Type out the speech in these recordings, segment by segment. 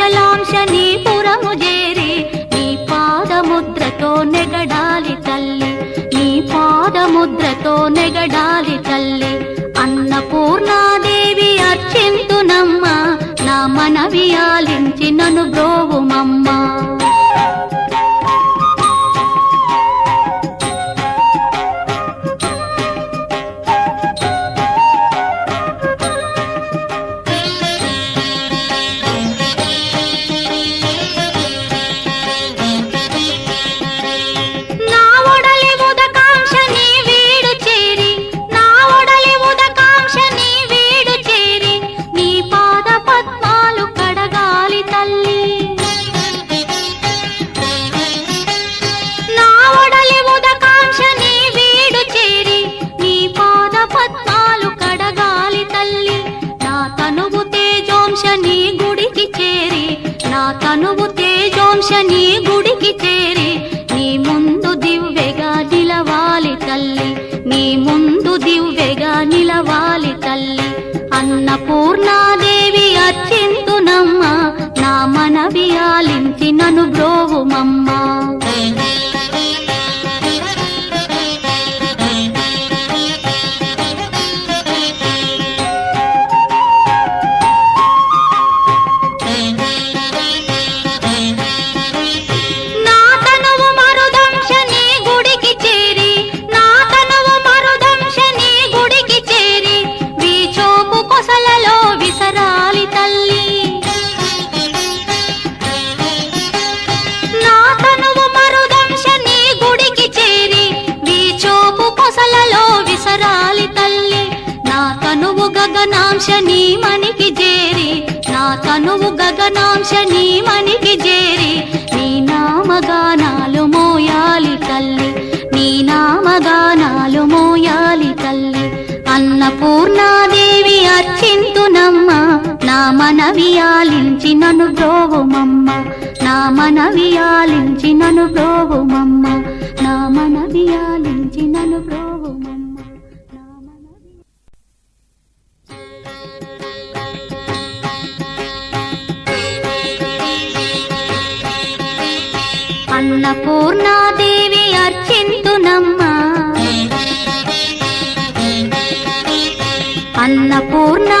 ఒడలి నీ పురము చేరి నీ పాదముద్రతో నెగడాలి తల్లి. నీ పాదముద్రతో నెగడాలి తల్లి. అన్నపూర్ణాదేవి అర్చింత నీ ముందు దివ్యగా నిలవాలి తల్లి. అన్నపూర్ణాదేవి అర్చింతునమ్మ నా మనవి ఆలించి నను బ్రోవుమమ్మా. గగనాంశ నీ మనికి చేరి నా తనువు గగనాంశ నీ మనికి చేరి నీ నామగానాలు మోయాలి తల్లి నీ నామగానాలు మోయాలి తల్లి. అన్నపూర్ణాదేవి అర్చింతునమ్మ నా మనవి ఆలించి నను బ్రోవుమమ్మ నా మనవి ఆలించి నను బ్రోవుమమ్మ నా మనవి ఆలించి నను బ్రోవుమమ్మ అన్నపూర్ణాదేవి అర్చింతునమ్మా. అన్నపూర్ణా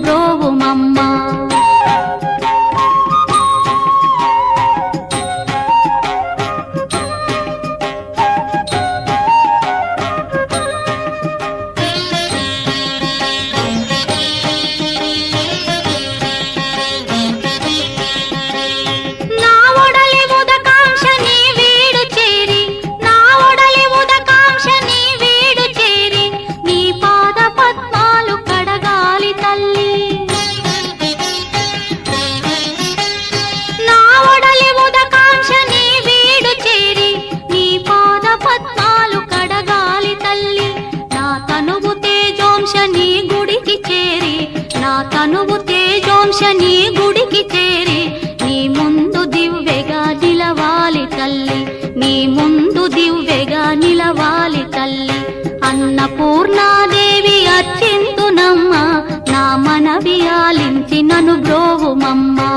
ಬ್ರೋವ ఆకాంక్ష గుడికి చేరి నీ ముందు దివ్వెగా నిలవాలి తల్లి. నీ ముందు దివ్వెగా నిలవాలి తల్లి. అన్నపూర్ణాదేవి అచ్చిందునమ్మ నా మనవి ఆలించి నను బ్రోవుమమ్మా